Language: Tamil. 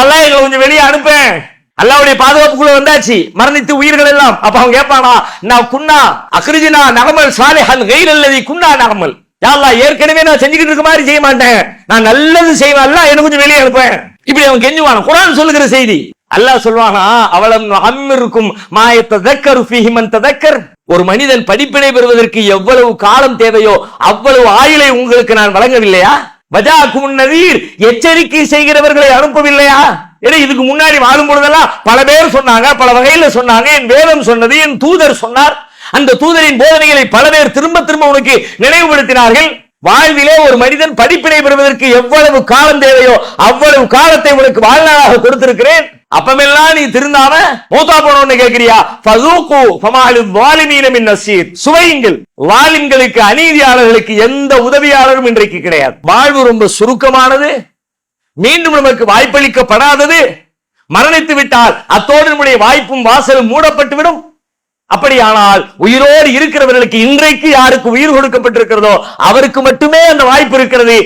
எல்லாம் எங்களை கொஞ்சம் வெளியே அனுப்பேன் அல்லாவுடைய பாதுகாப்புக்குள்ள வந்தாச்சு. மரணித்து உயிர்கள் எல்லாம். அப்ப அவன் கேட்பானா நான் குன்னா அக்ரிஜினா நகமல் சாலிஹன் கைல் அல்லது குன்னா நகமல். யாழ்லா ஏற்கனவே நான் செஞ்சுக்கிட்டு இருக்க மாதிரி செய்ய மாட்டேன். நான் நல்லது செய்வேன். அல்ல எனக்கு கொஞ்சம் வெளியே அனுப்பேன் இப்படி அவன் கெஞ்சுவான். குரான் சொல்லுகிற செய்தி. அல்லாஹ் சொல்வானா அவளம் அம்மிருக்கும் மாயத்த தக்கர் ஃபிஹிமன் தக்கர் ஒரு மனிதன் படிப்பினை பெறுவதற்கு எவ்வளவு காலம் தேவையோ அவ்வளவு ஆயுளை உங்களுக்கு நான் வழங்கவில்லையா? வஜாக்கும் நதீர் எச்சரிக்கை செய்கிறவர்களை அனுப்பவில்லையா? ஏன்னா இதுக்கு முன்னாடி வாழும் பொழுதெல்லாம் பல பேர் சொன்னாங்க பல வகையில சொன்னாங்க என் வேதம் சொன்னது என் தூதர் சொன்னார். அந்த தூதரின் போதனைகளை பல பேர் திரும்ப திரும்ப உனக்கு நினைவுபடுத்தினார்கள். வாழ்விலே ஒரு மனிதன் படிப்பினை பெறுவதற்கு எவ்வளவு காலம் தேவையோ அவ்வளவு காலத்தை உனக்கு வாழ்நாளாக கொடுத்திருக்கிறேன். அப்பமெல்லாம் நீ திருந்தாம மூத்தா போனோன்னு கேட்கிறியா ஃபதூகு ஃபமாலு வாலிமீன மின் நசீர். சுவையுங்கள். வாலிம்களுக்கு அநீதியாளர்களுக்கு எந்த உதவியாளரும் இன்றைக்கு கிடையாது. வாழ்வு ரொம்ப சுருக்கமானது. மீண்டும் நமக்கு வாய்ப்பளிக்கப்படாதது. மரணித்து விட்டால் அத்தோடு நம்முடைய வாய்ப்பும் வாசலும் மூடப்பட்டுவிடும். அப்படியானால் உயிரோடு இருக்கிறவர்களுக்கு இன்றைக்கு யாருக்கு உயிர் கொடுக்கப்பட்டிருக்கிறதோ அவருக்கு மட்டுமே அந்த வாய்ப்பு இருக்கிறது.